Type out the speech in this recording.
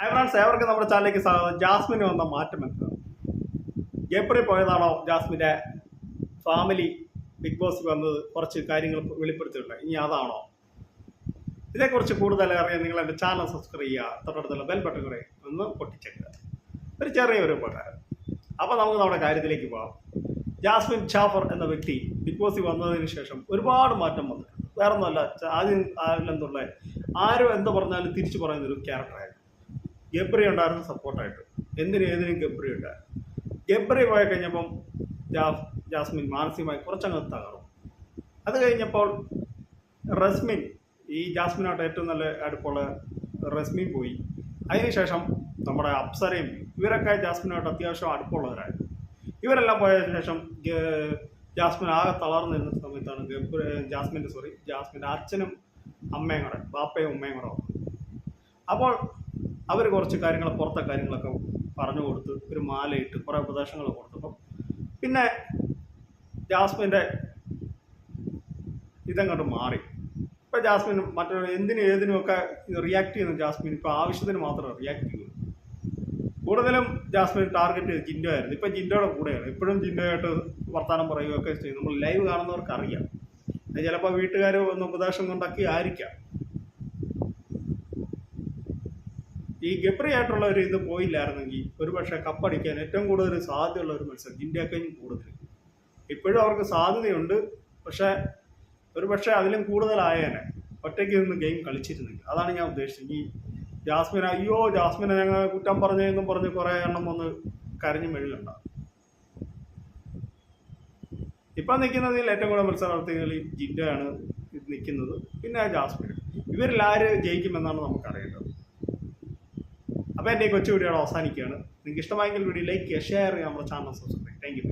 Hi friends ഏവർക്ക് നമ്മുടെ ചാനലിലേക്ക് സ്വാഗതം ജാസ്മിന് വന്ന മാറ്റം എന്താണ്? ഏപ്രിൽ പോയതാണോ ജാസ്മിന്റെ ഫാമിലി ബിഗ് ബോസ് വന്നത്? കുറച്ച് കാര്യങ്ങൾ വെളിപ്പെടുത്തിയിട്ടുണ്ട്. ഇനി അതാണോ? ഇതേക്കുറിച്ച് കൂടുതൽ അറിയാൻ നിങ്ങൾ എന്റെ ചാനൽ സബ്സ്ക്രൈബ് ചെയ്യുക. തൊട്ടടുത്തുള്ള ബെൽ ബട്ടൺ കൂടെ ഒന്ന് പൊട്ടിച്ചേക്കുക. ഒരു ചെറിയൊരു ഉപകാരം. അപ്പോൾ നമുക്ക് നമ്മുടെ കാര്യത്തിലേക്ക് പോകാം. ജാസ്മിൻ ഷാഫർ എന്ന വ്യക്തി ബിഗ് ബോസിൽ വന്നതിന് ശേഷം ഒരുപാട് മാറ്റം വന്നിട്ടുണ്ട്. വേറൊന്നുമല്ല ആദ്യം ആരിലെന്തുള്ള ആരും എന്ത് പറഞ്ഞാലും തിരിച്ചു പറയുന്നൊരു ക്യാരക്ടറായിരുന്നു ഗബ്രി ഉണ്ടായിരുന്നു സപ്പോർട്ടായിട്ട്. എന്തിനും ഏതിനും ഗബ്രി ഉണ്ടായിരുന്നു ഗബ്രി പോയി കഴിഞ്ഞപ്പം ജാസ് ജാസ്മിൻ മാനസികമായി കുറച്ചങ്ങ് തകർന്നു. അത് കഴിഞ്ഞപ്പോൾ റസ്മിൻ ഈ ജാസ്മിനായിട്ട് ഏറ്റവും നല്ല അടുപ്പുള്ള റസ്മിൻ പോയി. അതിനുശേഷം നമ്മുടെ അപ്സരയും ഇവരൊക്കെ ജാസ്മിനായിട്ട് അത്യാവശ്യം അടുപ്പമുള്ളവരായിരുന്നു ഇവരെല്ലാം പോയതിനു ശേഷം ജാസ്മിൻ ആകെ തളർന്നിരുന്ന സമയത്താണ് ഗബ്രി ജാസ്മിന്റെ സോറി ജാസ്മിന്റെ അച്ഛനും അമ്മയും കൂടെ ബാപ്പയും ഉമ്മയും കൂടെ അപ്പോൾ അവർ കുറച്ച് കാര്യങ്ങൾ പുറത്തെ കാര്യങ്ങളൊക്കെ പറഞ്ഞു കൊടുത്ത് ഒരു മാലയിട്ട് കുറേ ഉപദേശങ്ങൾ കൊടുത്തപ്പം പിന്നെ ജാസ്മിന്റെ ഇതങ്ങോട്ട് മാറി. ഇപ്പം ജാസ്മിൻ മറ്റൊരു എന്തിനും ഏതിനുമൊക്കെ റിയാക്ട് ചെയ്യുന്ന ജാസ്മിൻ ഇപ്പോൾ ആവശ്യത്തിന് മാത്രമേ റിയാക്ട് ചെയ്യുള്ളൂ കൂടുതലും ജാസ്മിൻ ടാർഗറ്റ് ജിൻഡോ ആയിരുന്നു ഇപ്പം ജിൻഡോയുടെ കൂടെയാണ്. ഇപ്പോഴും ജിൻഡോയായിട്ട് വർത്തമാനം പറയുകയൊക്കെ ചെയ്യും നമ്മൾ ലൈവ് കാണുന്നവർക്ക് അറിയാം ചിലപ്പോൾ വീട്ടുകാർ ഒന്ന് ഉപദേശം കൊണ്ടൊക്കെ ആയിരിക്കാം. ഈ ഗബ്രി ആയിട്ടുള്ള ഒരു ഇത് പോയില്ലായിരുന്നെങ്കിൽ ഒരു പക്ഷേ കപ്പടിക്കാൻ ഏറ്റവും കൂടുതൽ സാധ്യതയുള്ള ഒരു മത്സരം ഇന്ത്യക്കഴിഞ്ഞും കൂടുതൽ. ഇപ്പോഴും അവർക്ക് സാധ്യതയുണ്ട്. പക്ഷേ ഒരു പക്ഷേ അതിലും കൂടുതലായേനെ ഒറ്റയ്ക്ക് നിന്ന് ഗെയിം കളിച്ചിരുന്നെങ്കിൽ. അതാണ് ഞാൻ ഉദ്ദേശിച്ചത്. ഈ ജാസ്മിൻ അയ്യോ ജാസ്മിനെ ഞങ്ങൾ കുറ്റം പറഞ്ഞെന്നും പറഞ്ഞ് കുറേ എണ്ണം വന്ന് കരഞ്ഞു മെഴിലുണ്ടാകും ഇപ്പം നിൽക്കുന്നതിൽ ഏറ്റവും കൂടുതൽ മത്സരാർത്ഥികൾ ഈ ജിൻഡയാണ് നിൽക്കുന്നത്. പിന്നെ ജാസ്മിൻ. ഇവരിൽ ആര് ജയിക്കുമെന്നാണ് നമുക്കറിയേണ്ടത്. അപ്പോൾ എന്റെ കൊച്ചു വീഡിയോ അവസാനിക്കുകയാണ്. നിങ്ങൾക്ക് ഇഷ്ടമായെങ്കിൽ വീഡിയോ ലൈക്ക് ചെയ്യുക ഷെയർ ചെയ്യുക നമ്മുടെ ചാനൽ സബ്സ്ക്രൈബ് താങ്ക് യു